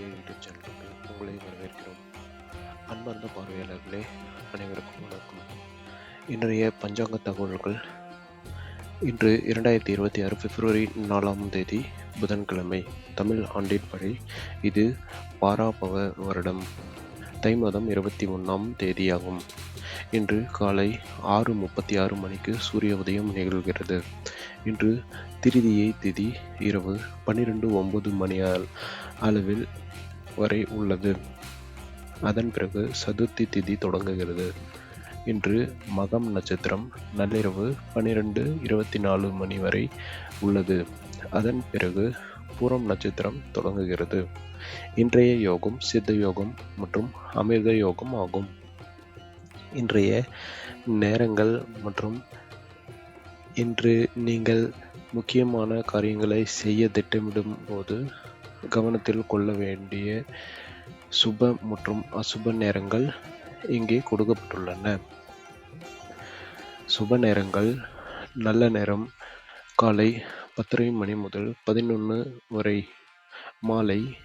Media YouTube சேனலுக்கு உங்களை வரவேற்கிறோம். அன்பார்ந்த பார்வையாளர்களே அனைவருக்கும் வணக்கம். இன்றைய பஞ்சாங்க தகவல்கள். இன்று இரண்டாயிரத்தி இருபத்தி ஆறு பிப்ரவரி நாலாம் தேதி புதன்கிழமை தமிழ் ஆண்டின்படி இது பாராபவ வருடம். தை மாதம் இருபத்தி ஒன்றாம் தேதியாகும். இன்று காலை ஆறு முப்பத்தி ஆறு மணிக்கு சூரிய உதயம் நிகழ்கிறது. இன்று திருதியை திதி இரவு பன்னிரெண்டு ஒன்பது மணி அளவில் வரை உள்ளது. அதன் பிறகு சதுர்த்தி திதி தொடங்குகிறது. இன்று மகம் நட்சத்திரம் நள்ளிரவு பன்னிரெண்டு இருபத்தி நாலு மணி வரை உள்ளது. அதன் பிறகு பூரம் நட்சத்திரம் தொடங்குகிறது. இன்றைய யோகம் சித்த யோகம் மற்றும் அமிர்த யோகம் ஆகும். இன்றைய நேரங்கள் மற்றும் இன்று நீங்கள் முக்கியமான காரியங்களை செய்ய திட்டமிடும் போது கவனத்தில் கொள்ள வேண்டிய சுப மற்றும் அசுப நேரங்கள் இங்கே கொடுக்கப்பட்டுள்ளன. சுப நேரங்கள் நல்ல நேரம் காலை பத்தரை மணி முதல் பதினொன்று வரை மாலை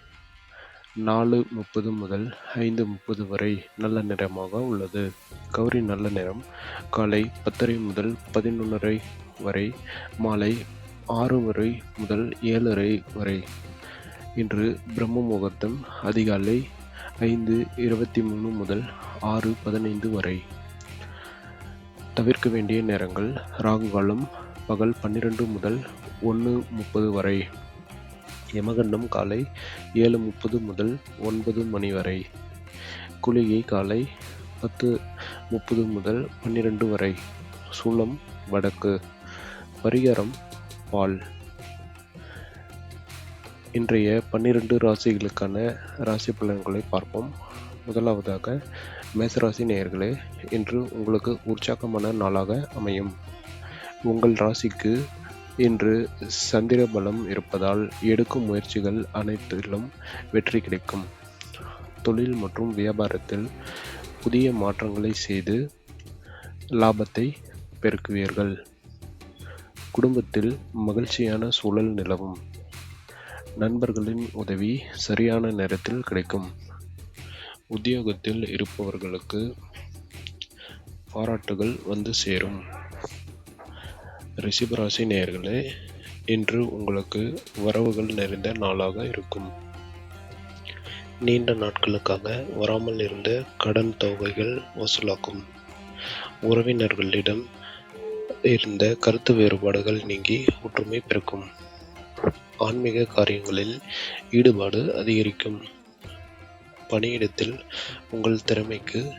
நாலு முப்பது முதல் ஐந்து முப்பது வரை நல்ல நேரமாக உள்ளது. கௌரி நல்ல நேரம். காலை பத்தரை முதல் பதினொன்றரை வரை மாலை ஆறு வரை முதல் ஏழரை வரை. இன்று பிரம்ம முகூர்த்தம். அதிகாலை ஐந்து இருபத்தி மூணு முதல் ஆறு பதினைந்து வரை. தவிர்க்க வேண்டிய நேரங்கள். ராகு காலம் பகல் பன்னிரெண்டு முதல் ஒன்று முப்பது வரை. யமகண்டம் காலை ஏழு முப்பது முதல் ஒன்பது மணி வரை. குளிகை காலை பத்து முப்பது முதல் பன்னிரெண்டு வரை. சூளம் வடக்கு. பரிகாரம் பால். இன்றைய பன்னிரண்டு ராசிகளுக்கான ராசி பலன்களை பார்ப்போம். முதலாவதாக மேசராசி நேயர்களே இன்று உங்களுக்கு உற்சாகமான நாளாக அமையும். உங்கள் ராசிக்கு இன்று சந்திர பலம் இருப்பதால் எடுக்கும் முயற்சிகள் அனைத்திலும் வெற்றி கிடைக்கும். தொழில் மற்றும் வியாபாரத்தில் புதிய மாற்றங்களை செய்து லாபத்தை பெருக்குவீர்கள். குடும்பத்தில் மகிழ்ச்சியான சூழல் நிலவும். நண்பர்களின் உதவி சரியான நேரத்தில் கிடைக்கும். உத்தியோகத்தில் இருப்பவர்களுக்கு பாராட்டுகள் வந்து சேரும். ரிஷபராசி நேர்களே இன்று உங்களுக்கு வரவுகள் நிறைந்த நாளாக இருக்கும். நீண்ட நாட்களுக்காக வராமல் இருந்த கடன் தொகைகள் வசூலாக்கும் உறவினர்களிடம் இருந்த கருத்து வேறுபாடுகள் நீங்கி ஒற்றுமை பிறக்கும். ஆன்மீக காரியங்களில் ஈடுபாடு அதிகரிக்கும். பணியிடத்தில் உங்கள் திறமைக்கு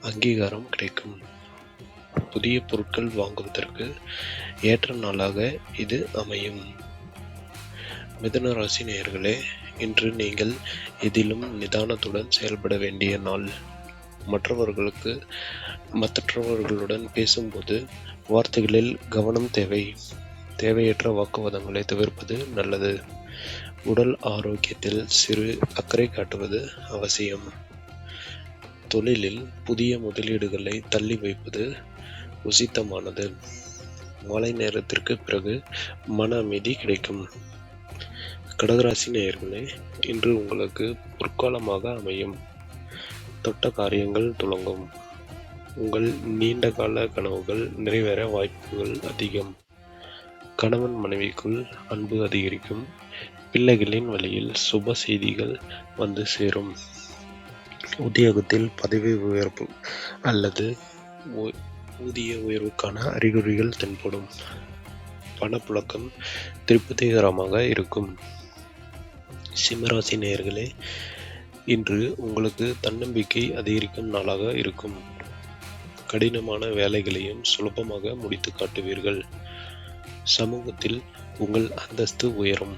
அங்கீகாரம் கிடைக்கும். புதிய பொருட்கள் வாங்குவதற்கு ஏற்ற நாளாக இது அமையும். மிதுன ராசி நேயர்களே இன்று நீங்கள் எதிலும் நிதானத்துடன் செயல்பட வேண்டிய நாள். மற்றவர்களுக்கு மற்றவர்களுடன் பேசும்போது வார்த்தைகளில் கவனம் தேவை. தேவையற்ற வாக்குவாதங்களை தவிர்ப்பது நல்லது. உடல் ஆரோக்கியத்தில் சிறு அக்கறை காட்டுவது அவசியம். தொழிலில் புதிய முதலீடுகளை தள்ளி வைப்பது உசித்தமானது. மாலை நேரத்திற்கு பிறகு மன அமைதி கிடைக்கும். கடகராசி நேயர்களே இன்று உங்களுக்கு பொற்காலமாக அமையும். தொட்ட காரியங்கள் துலங்கும் உங்கள் நீண்ட கால கனவுகள் நிறைவேற வாய்ப்புகள் அதிகம். கணவன் மனைவிக்குள் அன்பு அதிகரிக்கும். பிள்ளைகளின் வழியில் சுப செய்திகள் வந்து சேரும். உத்தியோகத்தில் பதவி உயர்வு அல்லது ஊதிய உயர்வுக்கான அறிகுறிகள் தென்படும். பணப்புழக்கம் திருப்திகரமாக இருக்கும். சிம்மராசி நேயர்களே இன்று உங்களுக்கு தன்னம்பிக்கை அதிகரிக்கும் நாளாக இருக்கும். கடினமான வேலைகளையும் சுலபமாக முடித்து காட்டுவீர்கள். சமூகத்தில் உங்கள் அந்தஸ்து உயரும்.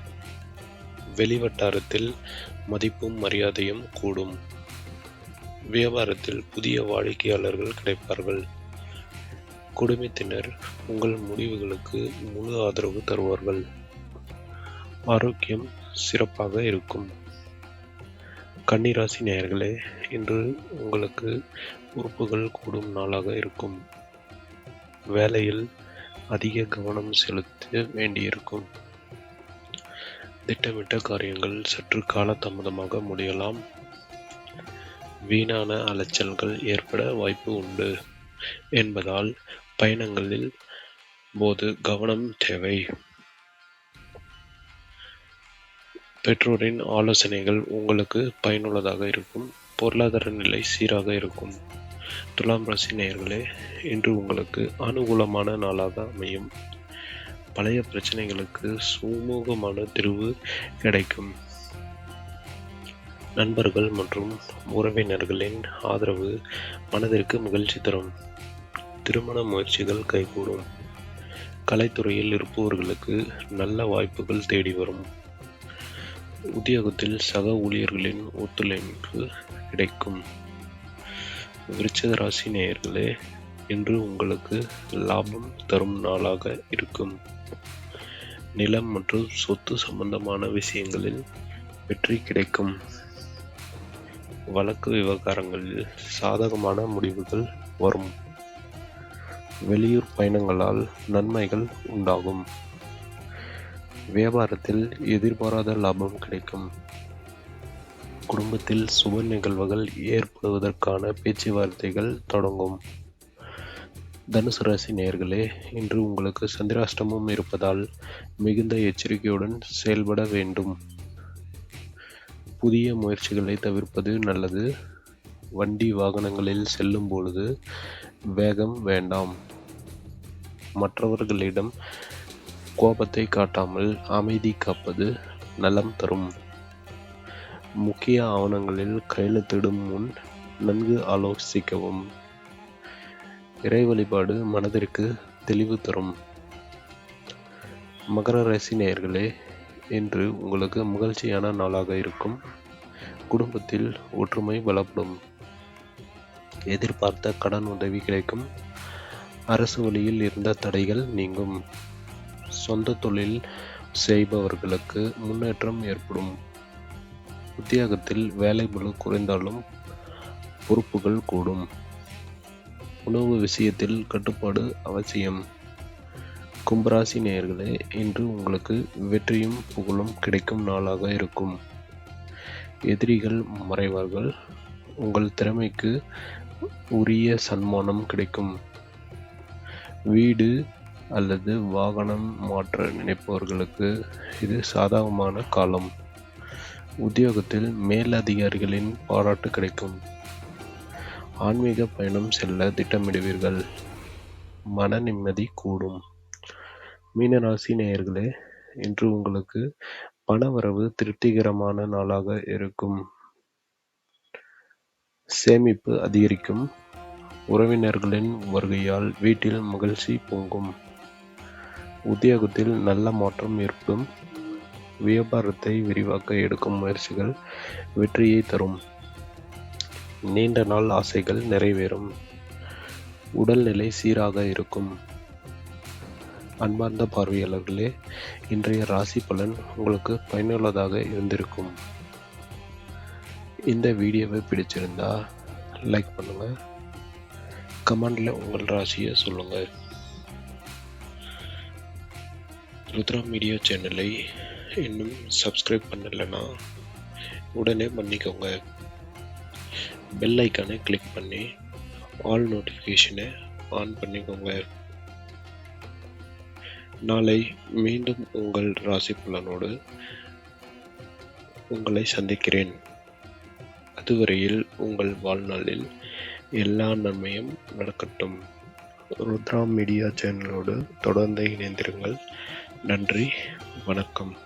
வெளிவட்டாரத்தில் மதிப்பும் மரியாதையும் கூடும். வியாபாரத்தில் புதிய வாடிக்கையாளர்கள் கிடைப்பார்கள். குடும்பத்தினர் உங்கள் முடிவுகளுக்கு முழு ஆதரவு தருவார்கள். ஆரோக்கியம் சிறப்பாக இருக்கும். கன்னிராசி நேயர்களே இன்று உங்களுக்கு பொறுப்புகள் கூடும் நாளாக இருக்கும். வேலையில் அதிக கவனம் செலுத்த வேண்டியிருக்கும். திட்டமிட்ட காரியங்கள் சற்று காலதாமதமாக முடியலாம். வீணான அலைச்சல்கள் ஏற்பட வாய்ப்பு உண்டு என்பதால் பயணங்களில் போது கவனம் தேவை. பெற்றோரின் ஆலோசனைகள் உங்களுக்கு பயனுள்ளதாக இருக்கும். பொருளாதார நிலை சீராக இருக்கும். துலாம் ராசி நேயர்களே இன்று உங்களுக்கு அனுகூலமான நாளாக அமையும். பழைய பிரச்சனைகளுக்கு சுமூகமான தீர்வு கிடைக்கும். நண்பர்கள் மற்றும் உறவினர்களின் ஆதரவு மனதிற்கு மகிழ்ச்சி தரும். திருமண முயற்சிகள் கைகூடும். கலைத்துறையில் இருப்பவர்களுக்கு நல்ல வாய்ப்புகள் தேடி வரும். உத்தியோகத்தில் சக ஊழியர்களின் ஒத்துழைப்பு கிடைக்கும். விருச்சக ராசி நேயர்களே இன்று உங்களுக்கு லாபம் தரும் நாளாக இருக்கும். நிலம் மற்றும் சொத்து சம்பந்தமான விஷயங்களில் வெற்றி கிடைக்கும். வழக்கு விவகாரங்களில் சாதகமான முடிவுகள் வரும். வெளியூர் பயணங்களால் நன்மைகள் உண்டாகும். வியாபாரத்தில் எதிர்பாராத லாபம் கிடைக்கும். குடும்பத்தில் சுப நிகழ்வுகள் ஏற்படுவதற்கான பேச்சுவார்த்தைகள் தொடங்கும். தனுசு ராசி நேயர்களே இன்று உங்களுக்கு சந்திராஷ்டமம் இருப்பதால் மிகுந்த எச்சரிக்கையுடன் செயல்பட வேண்டும். புதிய முயற்சிகளை தவிர்ப்பது நல்லது. வண்டி வாகனங்களில் செல்லும் பொழுது வேகம் வேண்டாம். மற்றவர்களிடம் கோபத்தை காட்டாமல் அமைதி காப்பது நலம் தரும். முக்கிய ஆவணங்களில் கையெழுத்திடும் முன் நன்கு ஆலோசிக்கவும். இறை வழிபாடு மனதிற்கு தெளிவு தரும். மகர ராசி நேயர்களே இன்று உங்களுக்கு மகிழ்ச்சியான நாளாக இருக்கும். குடும்பத்தில் ஒற்றுமை பலப்படும் எதிர்பார்த்த கடன் உதவி கிடைக்கும். அரசு வழியில் இருந்த தடைகள் நீங்கும். சொந்த தொழில் செய்பவர்களுக்கு முன்னேற்றம் ஏற்படும். உத்தியோகத்தில் வேலை பளு குறைந்தாலும் பொறுப்புகள் கூடும். உணவு விஷயத்தில் கட்டுப்பாடு அவசியம். கும்பராசி நேயர்களே இன்று உங்களுக்கு வெற்றியும் புகழும் கிடைக்கும் நாளாக இருக்கும். எதிரிகள் மறைவார்கள். உங்கள் திறமைக்கு உரிய சன்மானம் கிடைக்கும். வீடு அல்லது வாகனம் மாற்ற நினைப்பவர்களுக்கு இது சாதகமான காலம். உத்தியோகத்தில் மேலதிகாரிகளின் பாராட்டு கிடைக்கும். ஆன்மீக பயணம் செல்ல திட்டமிடுவீர்கள். மன நிம்மதி கூடும். மீனராசி நேயர்களே இன்று உங்களுக்கு பணவரவு திருப்திகரமான நாளாக இருக்கும். சேமிப்பு அதிகரிக்கும். உறவினர்களின் வருகையால் வீட்டில் மகிழ்ச்சி பொங்கும். உத்தியோகத்தில் நல்ல மாற்றம் ஏற்படும். வியாபாரத்தை விரிவாக்க எடுக்கும் முயற்சிகள் வெற்றியை தரும். நீண்ட நாள் ஆசைகள் நிறைவேறும். உடல்நிலை சீராக இருக்கும். அன்பார்ந்த பார்வையாளர்களே இன்றைய ராசி பலன் உங்களுக்கு பயனுள்ளதாக இருந்திருக்கும். இந்த வீடியோவை பிடிச்சிருந்தா லைக் பண்ணுங்கள் கமெண்டில் உங்கள் ராசியை சொல்லுங்கள் ருத்ரா மீடியா சேனலை இன்னும் சப்ஸ்கிரைப் பண்ணலைன்னா உடனே பண்ணிக்கோங்க. பெல் ஐக்கானை கிளிக் பண்ணி ஆல் நோட்டிஃபிகேஷனை ஆன் பண்ணிக்கோங்க. நாளை மீண்டும் உங்கள் ராசி பலனோடு உங்களை சந்திக்கிறேன். அதுவரையில் உங்கள் வாழ்நாளில் எல்லா நன்மையும் நடக்கட்டும். ருத்ரா மீடியா சேனலோடு தொடர்ந்து இணைந்திருங்கள். நன்றி வணக்கம்.